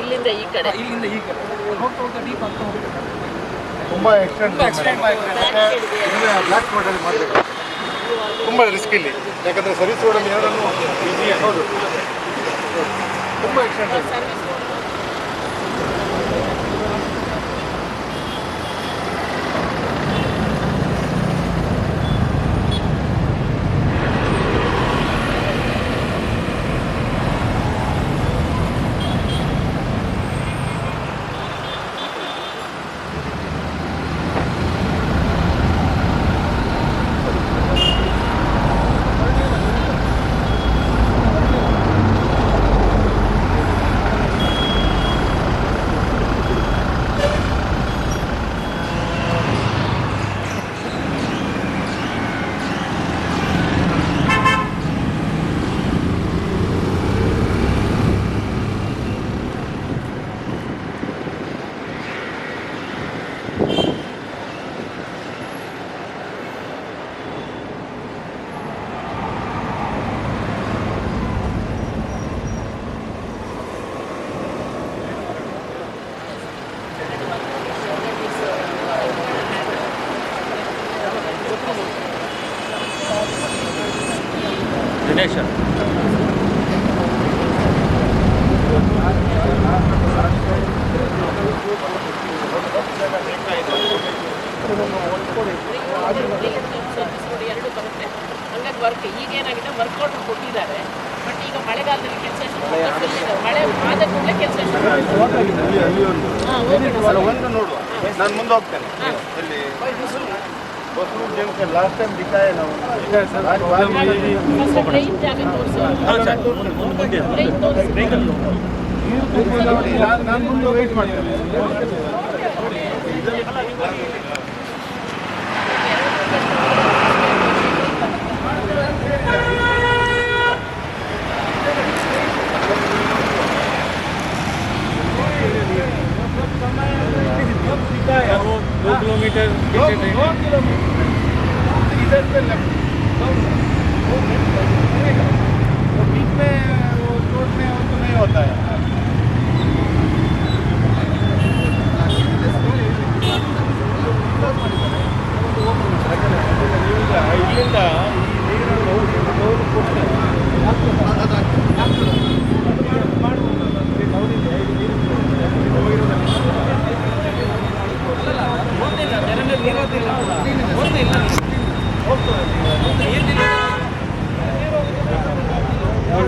ಇಲ್ಲಿಂದ ಈ ಕಡೆ. ಇಲ್ಲಿಂದ ಈ ಕಡೆ. ಹೋಗ್ತಾ ಹೋಗ್ತಾ ಡೀಪ್ ಆಗ್ತಾ ತುಂಬ ಎಕ್ಸ್ಟೆಂಡ್ ಎಕ್ಸ್ಟೆಂಡ್ ಬ್ಲ್ಯಾಕ್ ಬೋರ್ಡಲ್ಲಿ ಮಾಡಬೇಕು. ತುಂಬ ರಿಸ್ಕ್ ಇಲ್ಲಿ. ಯಾಕಂದರೆ ಸರ್ವಿಸ್ ರೋಡಲ್ಲಿ ಯಾರನ್ನು ಈಸಿ ಹೌದು. ತುಂಬ ಎಕ್ಸ್ಟೆಂಡ್ ಸರ್ವಿಸ್ ರೋಡ್ ಎರಡು ಬರುತ್ತೆ ಹಂಗಾಗಿ ವರ್ಕ್ ಈಗ ಏನಾಗಿದೆ ವರ್ಕೌಟ್ ಕೊಟ್ಟಿದ್ದಾರೆ ಬಟ್ ಈಗ ಮಳೆಗಾಲದಲ್ಲಿ ಕೆಲಸ ಮಳೆ ಆದ ಕೂಡಲೇ ಕೆಲಸ ಹಾಂ ಅಲ್ಲ ಒಂದು ನೋಡುವ. ನಾನು ಮುಂದೆ ಹೋಗ್ತೇನೆ ಇಲ್ಲಿ ಹೊಸೂರು ಜಂಕ್ಷನ್ ಲಾಸ್ಟ್ ಟೈಮ್ ದಿಕ್ಕಾಯ ನಾವು ಫಸ್ಟ್ ಟ್ರೈನ್ ಜಾಗ ತೋರಿಸಿ ಟ್ರೈನ್ ತೋರಿಸಿ ನೋಡಿ ನಾನು ನಾನು ಮುಂದೆ ವೆಯ್ಟ್ ಮಾಡ್ತೇನೆ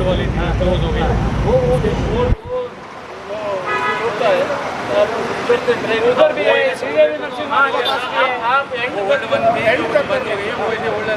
वाली थी क्लोज हो गई वो वो बोर्ड वो होता है उधर भी है सीधे भी नक्शे में आप एंड बंद बंद एंड बंद हो गई है वो ऐसे होल्ड है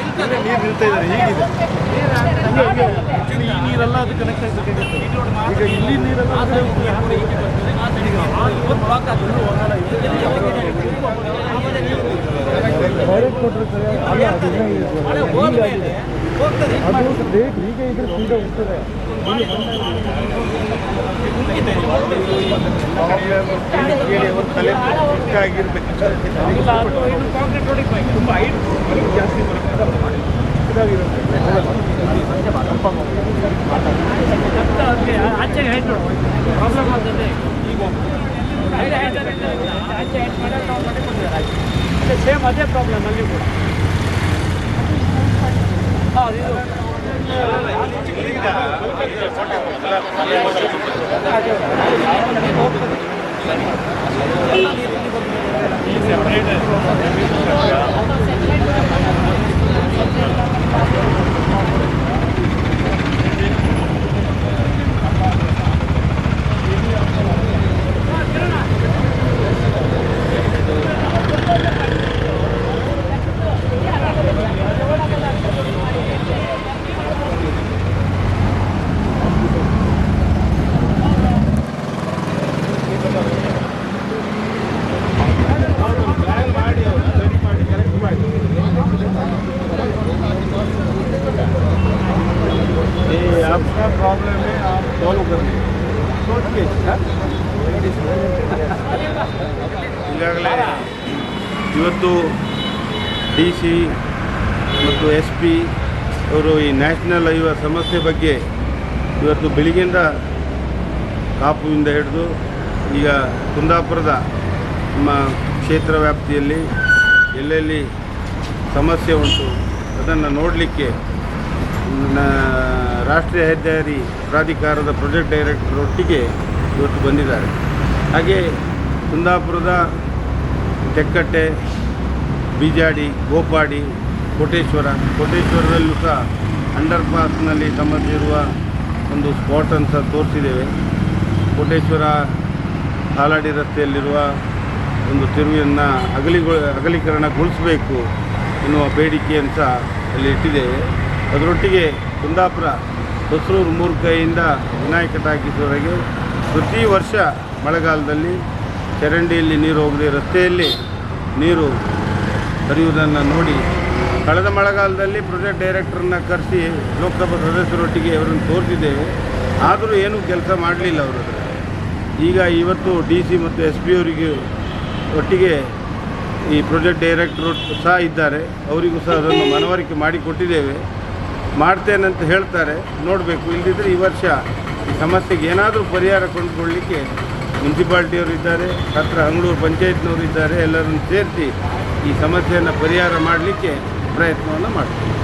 ನೀರು ನಿಲ್ತಾ ಇದ್ದಾರೆ Actually ಈ ನೀರೆಲ್ಲ ಅದು ಕನೆಕ್ಟ್ ಆಗಬೇಕಾಗಿತ್ತು ಈಗ ಇಲ್ಲಿ ನೀರೆಲ್ಲ ಆಗ್ತದೆ. ಡೈರೆಕ್ಟ್ ಸರಿ ಅಲ್ಲ ಅದು ಇನ್ನೂ ಹೀಗಾಗಿದೆ. ಅದು ರೇಟ್ ಈಗ ಇದ್ರೆ ಸೀದಾ ಹೋಗ್ತದೆ ತಲೆ ಆಗಿರ್ಬೇಕು ಕಾಂಕ್ರೀಟ್ ರೋಡಿಗೆ ಹೋಗಿ ತುಂಬ ಹೈಟ್ ಜಾಸ್ತಿ ಬರುತ್ತೆ ಇದಾಗಿರುತ್ತೆ ಅದಕ್ಕೆ ಆಚೆಗೆ ಹೈಟ್ ನೋಡು ಪ್ರಾಬ್ಲಮ್ ಆಗ್ತದೆ ಈಗ ಹೈಟ್ ಹೈಟ್ ಆಚೆ ಹೈಟ್ ಮಾಡಿ ನಾವು ಮಾಡಿ ಕೊಡ್ತೀವಿ ಸೇಮ್ ಅದೇ ಪ್ರಾಬ್ಲಮ್ ಅಲ್ಲಿ ಕೂಡ ಸೆಪರೇಟ್ ಇವತ್ತು ಡಿ ಸಿ ಮತ್ತು ಎಸ್ ಪಿ ಅವರು ಈ ನ್ಯಾಷನಲ್ ಹೈವೇ ಸಮಸ್ಯೆ ಬಗ್ಗೆ ಇವತ್ತು ಬೆಳಿಗ್ಗೆಯಿಂದ ಕಾಪುವಿಂದ ಹಿಡಿದು ಈಗ ಕುಂದಾಪುರದ ನಮ್ಮ ಕ್ಷೇತ್ರ ವ್ಯಾಪ್ತಿಯಲ್ಲಿ ಎಲ್ಲೆಲ್ಲಿ ಸಮಸ್ಯೆ ಉಂಟು ಅದನ್ನು ನೋಡಲಿಕ್ಕೆ ರಾಷ್ಟ್ರೀಯ ಹೆದ್ದಾರಿ ಪ್ರಾಧಿಕಾರದ ಪ್ರಾಜೆಕ್ಟ್ ಡೈರೆಕ್ಟರ್ ಒಟ್ಟಿಗೆ ಇವತ್ತು ಬಂದಿದ್ದಾರೆ. ಹಾಗೆ ಕುಂದಾಪುರದ ತೆಕ್ಕಟ್ಟೆ ಬೀಜಾಡಿ, ಗೋಪಾಡಿ, ಕೋಟೇಶ್ವರ. ಕೋಟೇಶ್ವರದಲ್ಲೂ ಸಹ ಅಂಡರ್ ಪಾಸ್ನಲ್ಲಿ ಸಂಬಂಧಿಸಿರುವ ಒಂದು ಸ್ಪಾಟ್ ಅಂತ ತೋರಿಸಿದ್ದೇವೆ. ಕೋಟೇಶ್ವರ ಹಾಲಾಡಿ ರಸ್ತೆಯಲ್ಲಿರುವ ಒಂದು ತಿರುವಿಯನ್ನು ಅಗಲಿಗೊ ಅಗಲೀಕರಣಗೊಳಿಸಬೇಕು ಎನ್ನುವ ಬೇಡಿಕೆಯನ್ನು ಸಹ ಅಲ್ಲಿ ಇಟ್ಟಿದ್ದೇವೆ. ಅದರೊಟ್ಟಿಗೆ ಕುಂದಾಪುರ ಹೊಸರೂರು ಮೂರ್ಕೈಯಿಂದ ವಿನಾಯಕ ಟಾಕೀಸ್ವರೆಗೆ ಪ್ರತಿ ವರ್ಷ ಮಳೆಗಾಲದಲ್ಲಿ ಚರಂಡಿಯಲ್ಲಿ ನೀರು ಹೋಗದೆ ರಸ್ತೆಯಲ್ಲಿ ನೀರು ಹರಿಯುವುದನ್ನು ನೋಡಿ ಕಳೆದ ಮಳೆಗಾಲದಲ್ಲಿ ಪ್ರೊಜೆಕ್ಟ್ ಡೈರೆಕ್ಟರ್ನ ಕರೆಸಿ ಲೋಕಸಭಾ ಸದಸ್ಯರೊಟ್ಟಿಗೆ ಅವರನ್ನು ತೋರಿಸಿದ್ದೇವೆ. ಆದರೂ ಏನೂ ಕೆಲಸ ಮಾಡಲಿಲ್ಲ ಅವರು ಈಗ ಇವತ್ತು ಡಿ ಸಿ ಮತ್ತು ಎಸ್ ಪಿ ಅವರಿಗೆ ಒಟ್ಟಿಗೆ ಈ ಪ್ರೊಜೆಕ್ಟ್ ಡೈರೆಕ್ಟರ್ ಸಹ ಇದ್ದಾರೆ. ಅವರಿಗೂ ಸಹ ಅದನ್ನು ಮನವರಿಕೆ ಮಾಡಿಕೊಟ್ಟಿದ್ದೇವೆ ಮಾಡ್ತೇನಂತ ಹೇಳ್ತಾರೆ. ನೋಡಬೇಕು. ಇಲ್ಲದಿದ್ದರೆ ಈ ವರ್ಷ ಈ ಸಮಸ್ಯೆಗೆ ಏನಾದರೂ ಪರಿಹಾರ ಕೊಂಡುಕೊಳ್ಳಲಿಕ್ಕೆ ಮುನ್ಸಿಪಾಲ್ಟಿಯವರು ಇದ್ದಾರೆ, ಹತ್ರ ಹಂಗಳೂರು ಪಂಚಾಯತ್ನವರು ಇದ್ದಾರೆ, ಎಲ್ಲರನ್ನು ಸೇರಿಸಿ ಈ ಸಮಸ್ಯೆಯನ್ನು ಪರಿಹಾರ ಮಾಡಲಿಕ್ಕೆ ಪ್ರಯತ್ನವನ್ನು ಮಾಡ್ತೀವಿ.